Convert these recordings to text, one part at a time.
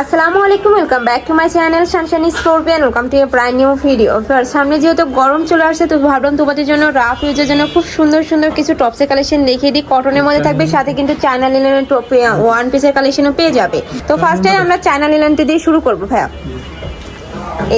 আসসালামু আলাইকুম welcome back to my channel সানশানি scorpion welcome to a new video সামনে যেহেতু গরম চলে আসছে তো ভাবলাম তোমাদের জন্য রাফ ইউজের জন্য খুব সুন্দর সুন্দর কিছু টপসের কালেকশন দেখিয়ে দিই। কটনের মধ্যে থাকবে সাথে কিন্তু চায়না লিলেনের টপ ওয়ান পিসের কালেকশনও পেয়ে যাবে। তো ফার্স্টে আমরা চায়না লিলেনটি দিয়ে শুরু করব ভাইয়া।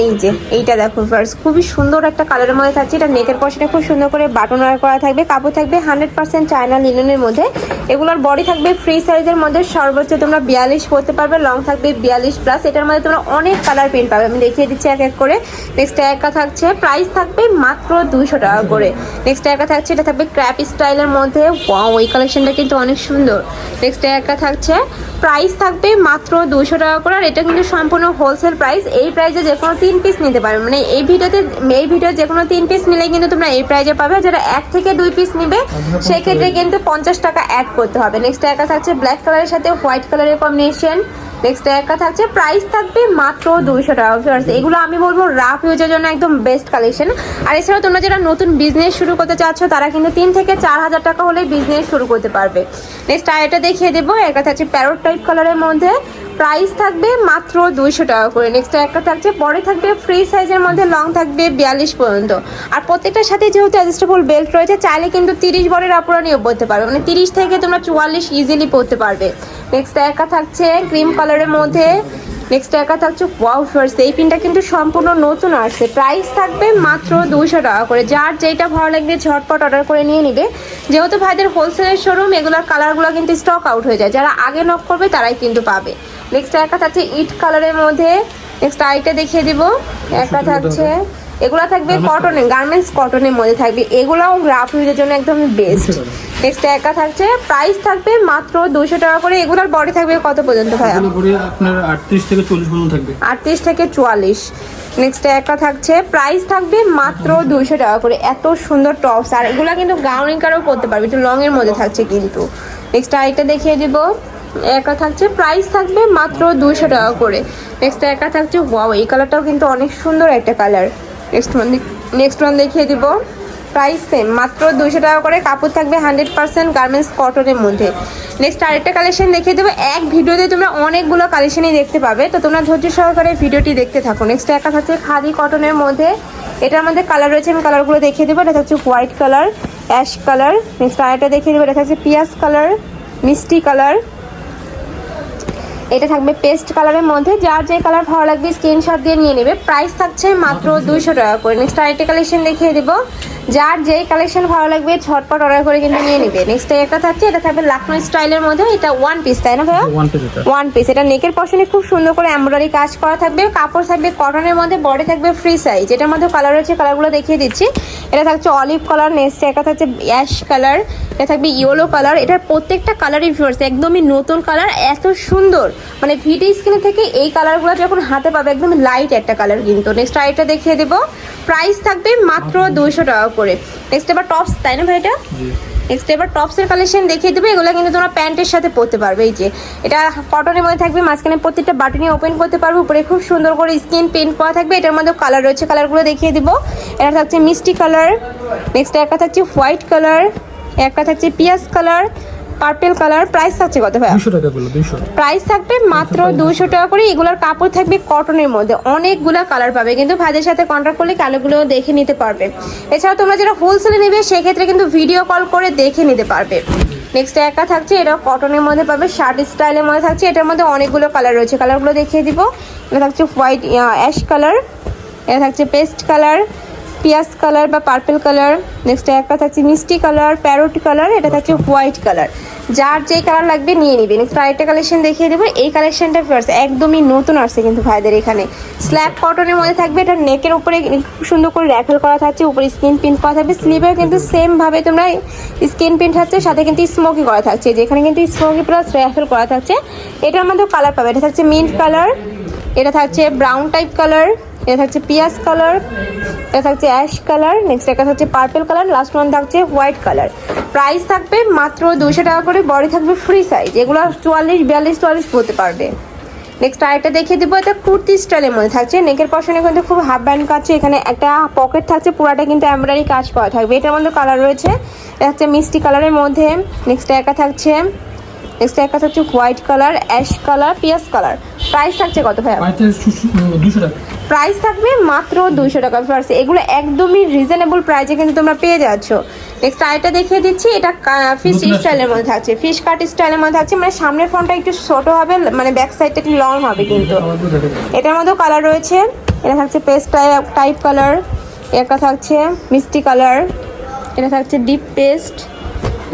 এই যে, এইটা দেখো ফার্স্ট খুবই সুন্দর একটা কালারের মধ্যে থাকছে। এটা নেকের পশনে খুব সুন্দর করে বাটন ওয়ার করা থাকবে। কাপড় থাকবে হান্ড্রেড পার্সেন্ট চায়না লিনেনের মধ্যে। এগুলোর বডি থাকবে ফ্রি সাইজের মধ্যে। সর্বোচ্চ তোমরা বিয়াল্লিশ করতে পারবে লং থাকবে বিয়াল্লিশ প্লাস এটার মধ্যে তোমরা অনেক কালার প্রিন্ট পাবে। আমি দেখিয়ে দিচ্ছি এক এক করে। নেক্সট একা থাকছে। প্রাইস থাকবে মাত্র দুশো টাকা করে। নেক্সট একা থাকছে, এটা থাকবে ক্র্যাপ স্টাইলের মধ্যে। ওই কালেকশনটা কিন্তু অনেক সুন্দর। নেক্সট একা থাকছে প্রাইস থাকবে মাত্র দুশো টাকা করে, আর এটা কিন্তু সম্পূর্ণ হোলসেল প্রাইস এই প্রাইসে যে কোনো তিন পিস নিতে পারবে। মানে এই ভিডিওতে, এই ভিডিও যে কোনো তিন পিস নিলে কিন্তু তোমরা এই প্রাইসে পাবে। যারা এক থেকে দুই পিস নিবে, সেক্ষেত্রে কিন্তু পঞ্চাশ টাকা অ্যাড করতে হবে। নেক্সট একা থাকছে ব্ল্যাক কালারের সাথে হোয়াইট কালারের কম্বিনেশন নেক্সট একা থাকছে প্রাইস থাকবে মাত্র দুইশো টাকা। ভিউয়ার্স এগুলো আমি বলব রাফ ইউজের জন্য একদম বেস্ট কালেকশন আর এছাড়াও তোমরা যারা নতুন বিজনেস শুরু করতে চাচ্ছ, তারা কিন্তু তিন থেকে চার হাজার টাকা হলে বিজনেস শুরু করতে পারবে। নেক্সট আরেকটা দেখিয়ে দেবো, একটা থাকছে প্যারোট টাইপ কালারের মধ্যে। প্রাইস থাকবে মাত্র দুইশো টাকা করে। নেক্সট একটা থাকছে, পরে থাকবে ফ্রি সাইজের মধ্যে লং থাকবে বিয়াল্লিশ পর্যন্ত। আর প্রত্যেকটার সাথে যেহেতু অ্যাডজাস্টেবল বেল্ট রয়েছে, চাইলে কিন্তু তিরিশ বরের আপুরা নিয়ে পড়তে পারবে। মানে তিরিশ থেকে তোমরা চুয়াল্লিশ ইজিলি পড়তে পারবে। নেক্সট একা থাকছে ক্রিম কালারের মধ্যে। নেক্সট একা থাকছে ওয়াও ফার্স এই পিনটা কিন্তু সম্পূর্ণ নতুন আসছে। প্রাইস থাকবে মাত্র দুশো টাকা করে। যার যেটা ভালো লাগবে ঝটপট অর্ডার করে নিয়ে নিবে। যেহেতু ভাইদের হোলসেলের শোরুম এগুলোর কালারগুলো কিন্তু স্টক আউট হয়ে যায়। যারা আগে নক করবে, তারাই কিন্তু পাবে। নেক্সট একটা থাকছে ইট কালারের মধ্যে। নেক্সট আইটা দেখিয়ে দিব। একটা থাকছে এগুলো থাকবে কটনের গার্মেন্টস কটনের মধ্যে থাকবে। এগুলোও গ্রাফ ইউজের জন্য একদম বেস্ট নেক্সট একা থাকছে প্রাইস থাকবে মাত্র দুশো টাকা করে। এগুলোর বডি থাকবে কত পর্যন্ত পরে আপনার আটত্রিশ থেকে চল্লিশ পর্যন্ত থাকবে। আটত্রিশ থেকে চুয়াল্লিশ। নেক্সট একটা থাকছে। প্রাইস থাকবে মাত্র দুশো টাকা করে। এত সুন্দর টপস আর এগুলো কিন্তু গাউনিং কারও করতে পারবে। একটু লং এর মধ্যে থাকছে কিন্তু। নেক্সট আরেকটা দেখিয়ে দিব। একা থাকছে। প্রাইস থাকবে মাত্র দুশো টাকা করে। নেক্সট একা থাকছে ওয়াও এই কালারটাও কিন্তু অনেক সুন্দর একটা colour next one next one দেখিয়ে দিব। প্রাইস সেম মাত্র দুশো টাকা করে। কাপড় থাকবে হান্ড্রেড পার্সেন্ট গার্মেন্টস কটনের মধ্যে। নেক্সট আরেকটা কালেকশন দেখিয়ে দেবো। এক ভিডিওতে তোমরা অনেকগুলো কালেকশনই দেখতে পাবে। তো তোমরা ধৈর্য সহকারে ভিডিওটি দেখতে থাকো। নেক্সট একা থাকছে খাদি কটনের মধ্যে। এটার মধ্যে কালার রয়েছে, আমি কালারগুলো দেখিয়ে দেবো। এটা থাকছে white colour ash colour next আরেকটা দেখিয়ে দেবো। এটা থাকছে পিয়াজ কালার মিষ্টি কালার এটা থাকবে পেস্ট কালারের মধ্যে। যার যে কালার ভালো লাগবে স্ক্রিনশট দিয়ে নিয়ে নেবে। প্রাইস থাকছে মাত্র দুইশো টাকা করে। নেক্সট আরেকটা কালেকশন দেখিয়ে দেবো। যার যেই কালেকশন ভালো লাগবে ছটপট অর্ডার করে কিন্তু নিয়ে নেবে। নেক্সট একটা থাকছে এটা থাকবে লাখনৌ স্টাইলের মধ্যে। এটা ওয়ান পিস তাই না ভাইয়া? ওয়ান পিস এটা। নেকের পশনে খুব সুন্দর করে এমব্রয়ডারি কাজ করা থাকবে। কাপড় থাকবে কটনের মধ্যে বডি থাকবে ফ্রি সাইজ এটার মধ্যে কালার রয়েছে কালারগুলো দেখিয়ে দিচ্ছি। এটা থাকছে অলিভ কালার নেক্সট একটা থাকছে অ্যাশ কালার এটা থাকবে ইয়েলো কালার এটার প্রত্যেকটা কালারই ভিউয়ার্স একদমই নতুন কালার এত সুন্দর। মানে ভিডিও স্ক্রিনে থেকে এই কালারগুলো যখন হাতে পাবে একদম লাইট একটা কালার কিন্তু। নেক্সট আরেকটা দেখিয়ে দেবো। প্রাইস থাকবে মাত্র দুইশো টাকা করে। নেক্সট এবার টপস তাই না ভাইটা? নেক্সট এবার টপসের কালেকশন দেখিয়ে দেবে এগুলো কিন্তু তোমরা প্যান্টের সাথে পরতে পারবে এই যে। এটা কটনের মধ্যে থাকবে মাঝখানে প্রত্যেকটা বাটনে ওপেন করতে পারবে উপরে খুব সুন্দর করে স্কিন পেন্ট করা থাকবে। এটার মধ্যে কালার রয়েছে কালারগুলো দেখিয়ে দিব। এটা থাকছে মিষ্টি কালার নেক্সট একটা থাকছে হোয়াইট কালার একটা থাকছে পিয়াজ কালার পার্পেল কালার প্রাইস থাকছে কত ভাই দুশো টাকা বলল দুশো প্রাইস থাকবে মাত্র দুশো টাকা। করে। এগুলোর কাপড় থাকবে কটনের মধ্যে। অনেকগুলো কালার পাবে। কিন্তু ভাইদের সাথে কন্ট্যাক্ট করলে কালারগুলো দেখে নিতে পারবে। এছাড়াও তোমরা যারা হোলসেলে নেবে সেক্ষেত্রে কিন্তু ভিডিও কল করে দেখে নিতে পারবে। নেক্সট একা থাকছে এটা কটনের মধ্যে পাবে শার্ট স্টাইলের মধ্যে থাকছে। এটার মধ্যে অনেকগুলো কালার রয়েছে। কালারগুলো দেখিয়ে দিব। এটা থাকছে হোয়াইট অ্যাশ কালার এটা থাকছে পেস্ট কালার পিয়াজ কালার বা পার্পেল কালার নেক্সট একটা থাকছে মিষ্টি কালার প্যারোট কালার এটা থাকছে হোয়াইট কালার। যার যে কালার লাগবে নিয়ে নিবে। নেক্সট আরেকটা কালেকশন দেখিয়ে দেবো। এই কালেকশনটা ফার্স্ট একদমই নতুন আসছে কিন্তু ভাইদের এখানে। স্ল্যাব কটনের মধ্যে থাকবে। এটা নেকের উপরে খুব সুন্দর করে র্যাফেল করা থাকছে। উপরে স্কিন প্রিন্ট করা থাকবে। স্লিভেও কিন্তু সেমভাবে তোমরা স্কিন প্রিন্ট থাকছে। সাথে কিন্তু স্মোকি করা থাকছে। যেখানে কিন্তু স্মোকি প্লাস র্যাফেল করা থাকছে। এটার মধ্যেও কালার পাবে। এটা থাকছে মিন্ট কালার এটা থাকছে ব্রাউন টাইপ কালার এটা থাকছে পিয়াজ কালার, এটা থাকছে অ্যাশ কালার নেক্সট একটা থাকছে পার্পল কালার লাস্ট ওয়ান থাকছে হোয়াইট কালার। প্রাইস থাকবে মাত্র দুশো টাকা করে বডি থাকবে ফ্রি সাইজ এগুলো চুয়াল্লিশ, বিয়াল্লিশ, চুয়াল্লিশ পড়তে পারবে। নেক্সট আরেকটা দেখিয়ে দেবো, এটা কুর্তি স্টাইলের মধ্যে থাকছে নেকের পশনে কিন্তু খুব হাফ ব্যান্ড কাছে, এখানে একটা পকেট থাকছে, পুরাটা কিন্তু এমব্রয়ডারি কাজ করা থাকবে। এটার মধ্যে কালার রয়েছে, এটা হচ্ছে মিষ্টি কালারের মধ্যে নেক্সট একা থাকছে নেক্সট একটা হচ্ছে হোয়াইট কালার অ্যাশ কালার পিয়াস কালার প্রাইস থাকছে কত দুশো টাকা। প্রাইস থাকবে মাত্র দুশো টাকা ফার্স্ট এগুলো একদমই রিজনেবল প্রাইসে কিন্তু তোমরা পেয়ে যাচ্ছ। নেক্সট আরেকটা দেখিয়ে দিচ্ছি এটা ফিশ স্টাইলের মধ্যে থাকছে ফিশ কাট স্টাইলের মধ্যে থাকছে মানে সামনের ফ্রন্টটা একটু ছোট হবে মানে ব্যাক সাইডটা একটু লং হবে কিন্তু। এটার মধ্যেও কালার রয়েছে। এটা থাকছে পেস্ট টাইপ কালার একটা থাকছে মিষ্টি কালার এটা থাকছে ডিপ পেস্ট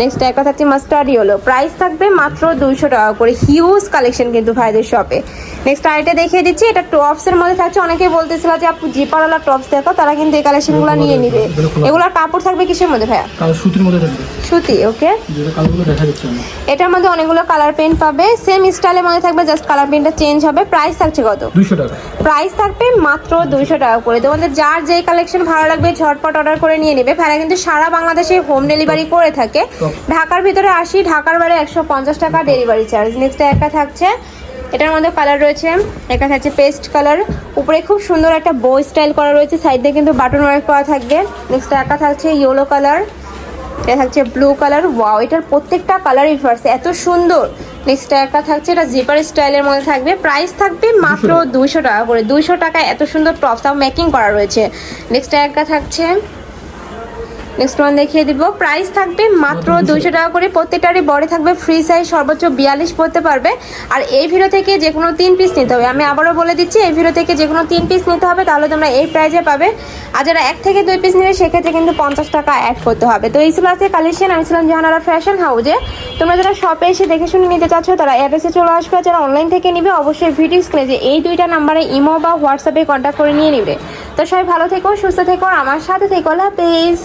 নেক্সট একটা থাকছে মাস্টার্ড ইয়েলো প্রাইস থাকবে মাত্র দুইশো টাকা করে। হিউজ কালেকশন কিন্তু ভাইদের শপে নেক্সট আরেকটা দেখিয়ে দিচ্ছি। এটা টপসের মধ্যে থাকছে। অনেকেই বলতেছিল যে আপু জিপারওয়ালা টপস দেখো তারা কিন্তু এই কালেকশনগুলো নিয়ে নিবে। এগুলোর কাপড় থাকবে কিসের মধ্যে ভাইয়া? সুতির মধ্যে থাকবে। সুতি ওকে এটার মধ্যে অনেকগুলো কালার পেন্ট পাবে। সেম স্টাইলের মধ্যে থাকবে জাস্ট কালার পেন্টটা চেঞ্জ হবে। প্রাইস থাকছে কত? দুশো টাকা। প্রাইস থাকবে মাত্র দুইশো টাকা করে। তোমাদের যার যেই কালেকশন ভালো লাগবে ঝটপট অর্ডার করে নিয়ে নেবে। ফেরা কিন্তু সারা বাংলাদেশে হোম ডেলিভারি করে থাকে। ঢাকার ভিতরে আসি ঢাকার বাইরে একশো পঞ্চাশ টাকা ডেলিভারি চার্জ নেক্সট একটা থাকছে। এটার মধ্যে কালার রয়েছে একটা থাকছে পেস্ট কালার উপরে খুব সুন্দর একটা বো স্টাইল করা রয়েছে সাইড কিন্তু বাটন ওয়ার্ক করা থাকবে। নেক্সট একটা থাকছে ইয়েলো কালার এটা থাকছে ব্লু কালার ওয়াও এটার প্রত্যেকটা কালারই ফার্স্ট এত সুন্দর। নেক্সট একটা থাকছে এটা জিপার স্টাইলের মধ্যে থাকবে। প্রাইস থাকবে মাত্র দুইশো টাকা করে। দুইশো টাকায় এত সুন্দর টপ তাও মেকিং করা রয়েছে। নেক্সট একটা থাকছে নেক্সট ওয়ান দেখিয়ে দিব। প্রাইস থাকবে মাত্র দুইশো টাকা করে। প্রত্যেকটারই বডি থাকবে ফ্রি সাইজ সর্বোচ্চ বিয়াল্লিশ পড়তে পারবে। আর এই ভিডিও থেকে যে কোনো তিন পিস নিতে হবে। আমি আবারও বলে দিচ্ছি এই ভিডিও থেকে যে কোনো তিন পিস নিতে হবে তাহলে তোমরা এই প্রাইজে পাবে। আর যারা এক থেকে দুই পিস নেবে সেক্ষেত্রে কিন্তু পঞ্চাশ টাকা অ্যাড করতে হবে। তো এই ছিল আজকে কালেকশন আমি ছিলাম জাহানারা ফ্যাশন হাউজে তোমরা যারা শপে এসে দেখে শুনে নিতে চাচ্ছ তারা অ্যাড্রেসে চলে আসবে। যারা অনলাইন থেকে নিবে অবশ্যই ভিডিও স্ক্রিনে যে এই দুইটা নাম্বারে ইমো বা হোয়াটসঅ্যাপে কন্ট্যাক্ট করে নিয়ে নিবে। তো সবাই ভালো থেকো সুস্থ থেকো আমার সাথে থেকো। আল্লাহ হাফেজ।